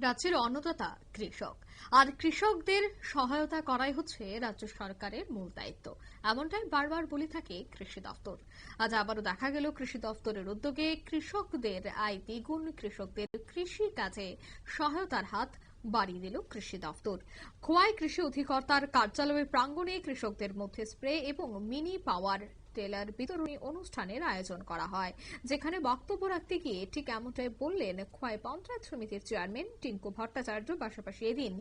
রাজ্যের অন্নদাতা কৃষক। আর কৃষকদের সহায়তা করাই হচ্ছে রাজ্য সরকারের মূল দায়িত্ব। এমনটাই বারবার বলে থাকে কৃষি দপ্তর। আজ আবারও দেখা গেল কৃষি দপ্তরের উদ্যোগে কৃষকদের আয় দ্বিগুণ, কৃষকদের কৃষি কাজে সহায়তার হাত বাড়িয়ে দিল কৃষি দপ্তর খোয়াই কৃষি অধিকর্তার কার্যালয়ের প্রাঙ্গণে কৃষকদের মধ্যে স্প্রে এবং মিনি পাওয়ার টেলার বিতরণী অনুষ্ঠানের আয়োজন করা হয়, যেখানে বক্তব্য রাখতে গিয়ে ঠিক এমনটাই বললেন খোয়াই পঞ্চায়েত সমিতির চেয়ারম্যান টিঙ্কু ভট্টাচার্য পাশাপাশি এদিন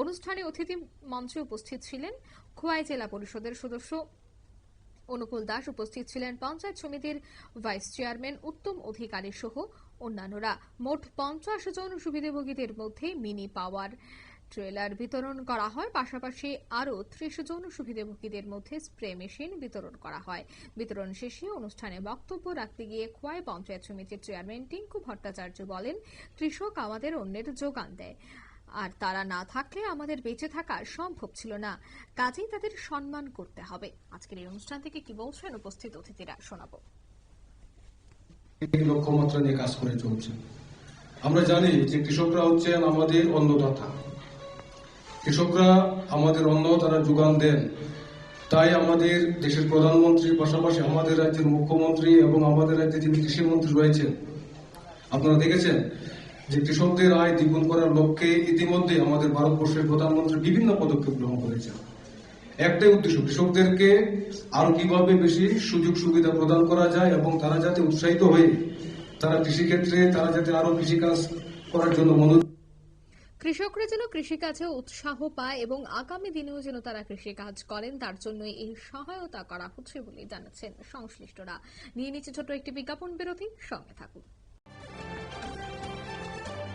অনুষ্ঠানে অতিথি মঞ্চে উপস্থিত ছিলেন খোয়াই জেলা পরিষদের সদস্য অনুকূল দাস উপস্থিত ছিলেন পঞ্চায়েত সমিতির ভাইস চেয়ারম্যান, উত্তম অধিকারী সহ অন্যান্যরা। মোট পঞ্চাশ জন সুবিধাভোগীদের মধ্যে মিনি পাওয়ার ট্রেলার বিতরণ করা হয়। পাশাপাশি আরও ত্রিশ জন সুবিধাভোগীদের মধ্যে স্প্রে মেশিন বিতরণ করা হয়। বিতরণ শেষে অনুষ্ঠানে বক্তব্য রাখতে গিয়ে খোয়াই পঞ্চায়েত সমিতির চেয়ারম্যান টিঙ্কু ভট্টাচার্য বলেন, কৃষক আমাদের অন্যের যোগান দেয়। আর তারা না থাকলে আমাদের বেঁচে থাকা সম্ভব ছিল না। কাজেই তাদের সম্মান করতে হবে। আজকের এই অনুষ্ঠান থেকে কি বলছেন উপস্থিত অতিথিরা, শোনাব। লক্ষ্যমাত্রা নিয়ে কাজ করে চলছে। আমরা জানি যে কৃষকরা হচ্ছেন আমাদের অন্নদাতা। কৃষকরা আমাদের অন্ন তারা যোগান দেন। তাই আমাদের দেশের প্রধানমন্ত্রী পাশাপাশি আমাদের রাজ্যের মুখ্যমন্ত্রী এবং আমাদের রাজ্যে যিনি কৃষিমন্ত্রী রয়েছেন, আপনারা দেখেছেন যে কৃষকদের আয় দ্বিগুণ করার লক্ষ্যে ইতিমধ্যে আমাদের ভারতবর্ষের প্রধানমন্ত্রী বিভিন্ন পদক্ষেপ গ্রহণ করেছেন। একটাই উদ্দেশ্য, কৃষকদেরকে আরও কীভাবে বেশি সুযোগ সুবিধা প্রদান করা যায় এবং তারা যাতে উৎসাহিত হয়ে তারা কৃষিক্ষেত্রে, তারা যাতে আরও কৃষিকাজ করার জন্য মনোযোগ কৃষকরা যেন কৃষিকাজে উৎসাহ পায় এবং আগামী দিনেও যেন তারা কৃষিকাজ করেন, তার জন্য এই সহায়তা করা হচ্ছে বলে জানাচ্ছেন সংশ্লিষ্টরা। নিয়ে নিচ্ছে ছোট একটি বিজ্ঞাপন বিরতি, সঙ্গে থাকুন।